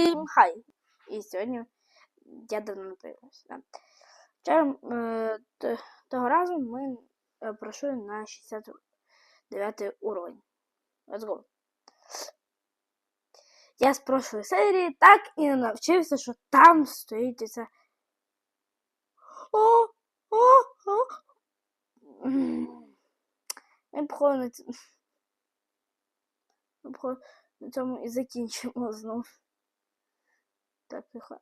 Всім хай! І сьогодні я давно не. Вчора, е, того разу ми е, пройшли на 69 уровень. Let's go. Я з прошлої серії так і не навчився, що там стоїть оця. О, о, о. Ми походу на цьому і закінчимо знов. Так, тихо.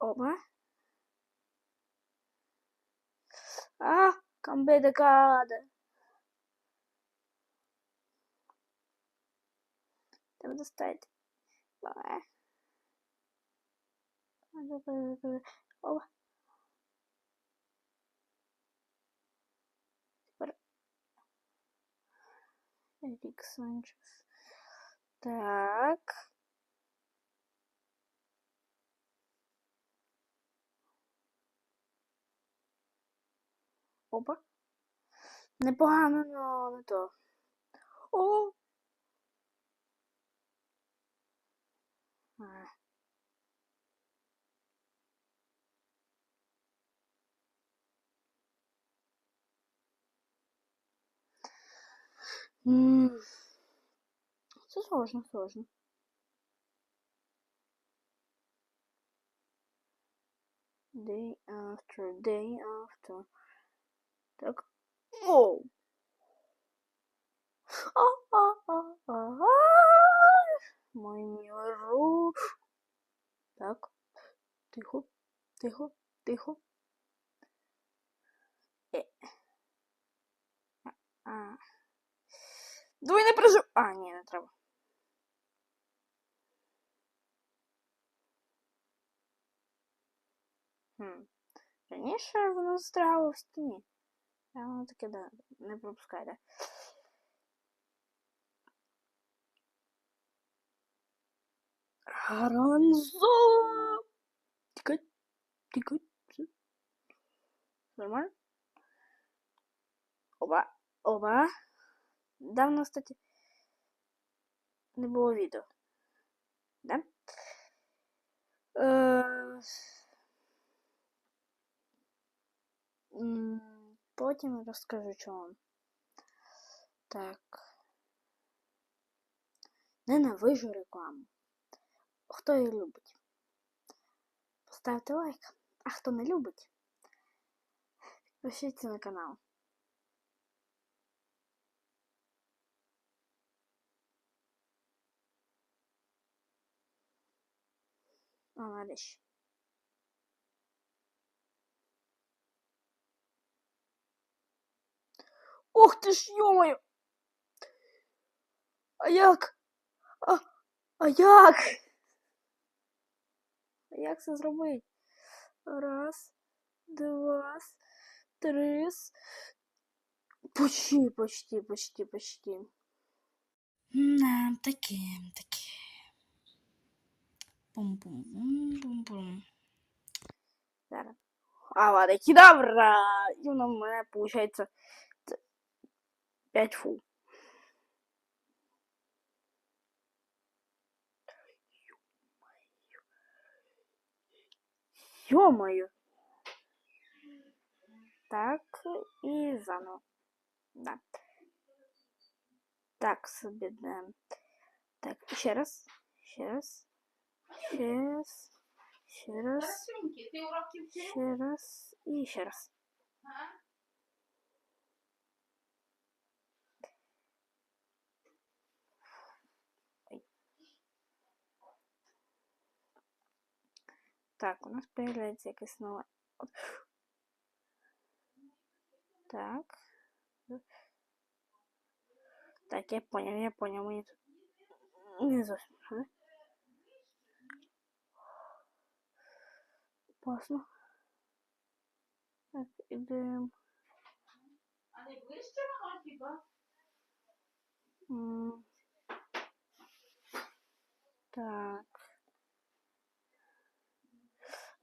Оба. А, камбе де каде. Треба достати. Давай. Оба. Тепер. Санчес. Так. Опа. Непогано, но не то. О! А. М. Це сложно, сложно. Day after day after. Так. Оу. Руш. Так. Тихо, тихо, тихо. Е. А. Двойне прожив. А, ні, не треба. Хм. Раніше воно застрягало в. А воно таке, да, не пропускає, да. Гаранзо! Тікай, тікай. Все. Нормально? Оба, оба. Давно, кстати, не було відео. Да? Е, Потім розкажу чому. Так. Ненавижу рекламу. Хто її любить? Поставте лайк. А хто не любить? Підпишіться на канал. О, надо Ух ти ж, йомаю! А як? А, а як? А як це зробити? Раз, два, три. Почти, почти, почти, почти. Да, таке, таке. Бум-бум-бум-бум-бум. Зараз. А, ладно, кидавра! І воно в мене, виходить, 5 фу. Ё-моё! Так, и заново. Да. Так, собі да. Так, ще раз. Ще раз. Ще раз. Ще раз. Красуньки, ти уроки вчив? Ще раз. І ще раз. Так, у нас появляється якась нова. От. Так. Так, я понял, я понял. Мені тут не зовсім. да? Опасно. Так, ідемо. А не ближче воно хіба? М. Так.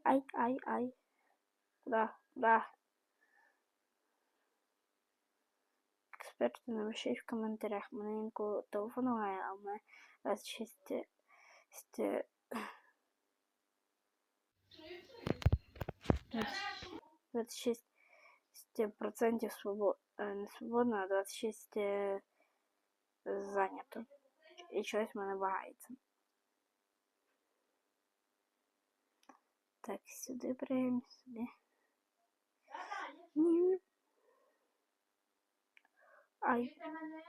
Ай, ай, ай. Да, да. Експерти напишіть в коментарях. Мене інколи телефонує, а в мене 26... Двадцать шесть процентів свобод... Э, не свободно, а 26 э, занято. І щось в мене багається. Так, сюди прямо, сюди. Ні. Ай. Чуєте мене?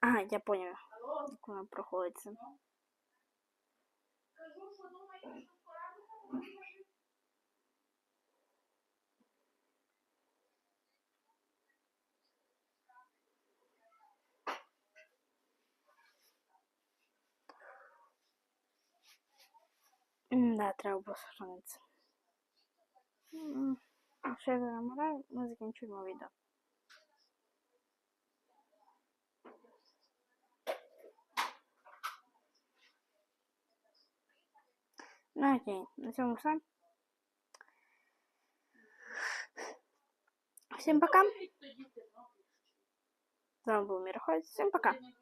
Ага, я поняв, Алло? як воно проходиться. Кажу, що думаєте, що скоро Да, треба було сохранитися. М, Якщо я зараз мораю, ми закінчуємо відео. Ну окей, на цьому все. Всім пока. Тоді ти, ну, З вами був Міроходець. Всім пока. ти не